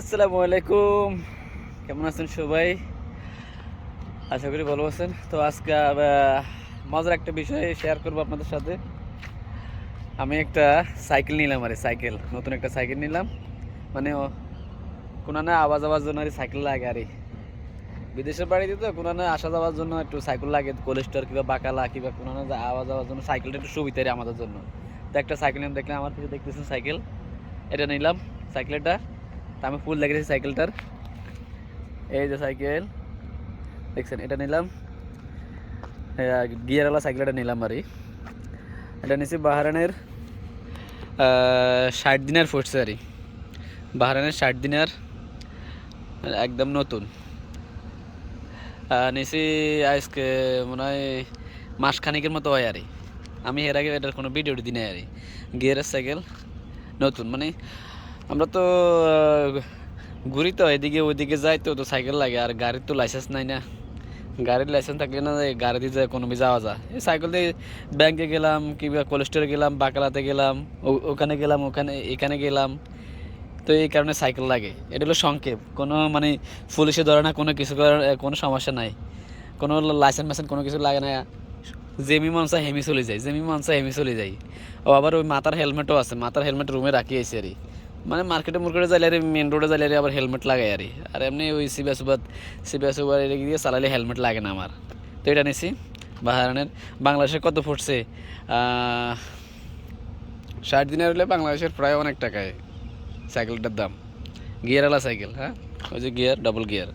আসসালামু আলাইকুম। কেমন আছেন সবাই? আশা করি ভালো আছেন। তো আজকে মজার একটা বিষয় শেয়ার করব আপনাদের সাথে। আমি একটা সাইকেল নিলাম আরে সাইকেল নতুন একটা সাইকেল নিলাম। মানে কোনো না আওয়াজ আওয়াজ জন্য আর সাইকেল লাগে আরে। বিদেশের বাড়িতে তো কোনো না আসা যাওয়ার জন্য একটু সাইকেল লাগে কোলেস্টার কিংবা বাকালা কিংবা কোনো না আওয়াজ যাওয়ার জন্য সাইকেলটা একটু সুবিধা রে আমাদের জন্য। তো একটা সাইকেল নিলাম, দেখলাম আমার থেকে দেখতেছেন সাইকেল এটা নিলাম সাইকেলটা আমি ফুল দেখেছি সাইকেলটার এই যে সাইকেল দেখছেন, এটা নিলাম। গিয়ারওয়ালা সাইকেলটা নিলাম আর এটা নিছি বাহারানের ষাট দিনের ফুটছে আর বাহারানের ষাট দিনের, একদম নতুন। নিছি আজকে মনে হয় মাসখানিকের মতো হয় আর আমি এর আগে এটার কোনো ভিডিও নাই আর গিয়ারের সাইকেল নতুন। মানে আমরা তো ঘুরি তো, এদিকে ওইদিকে যাই তো তো সাইকেল লাগে, আর গাড়ির তো লাইসেন্স নাই না। গাড়ির লাইসেন্স থাকলে না গাড়ি দিয়ে যায় কোনো যাওয়া যায়। এই সাইকেল দিয়ে ব্যাংকে গেলাম, কিংবা কোলেস্টোরে গেলাম বাকালাতে গেলাম ওখানে গেলাম, ওখানে, এখানে গেলাম। তো এই কারণে সাইকেল লাগে। এটা হলো সংক্ষেপ। কোনো মানে পুলিশে ধরে না, কোনো কিছু করার কোনো সমস্যা নাই। কোনো লাইসেন্স মাইসেন্স কোনো কিছু লাগে না। জেমি মনসা হেমি চলে যায়, জেমি মনসা হেমি চলে যায়। ও আবার ওই মাথার হেলমেটও আছে, মাথার হেলমেট রুমে রাখি আছে আর মানে মার্কেটে মুর্কেটে যাইলে আরে মেন রোডে যাইলে আরে আবার হেলমেট লাগাই আর। আর এমনি ওই সিবা সুবাদ সিবা সুবার এর দিয়ে চালালে হেলমেট লাগে না আমার। তো এটা নিছি, বাহারানের। বাংলাদেশে কত ফুটছে? ষাট দিনের হলে বাংলাদেশের প্রায় অনেক টাকায়। সাইকেলটার দাম। গিয়ারওয়ালা সাইকেল হ্যাঁ? ওই যে গিয়ার ডাবল গিয়ার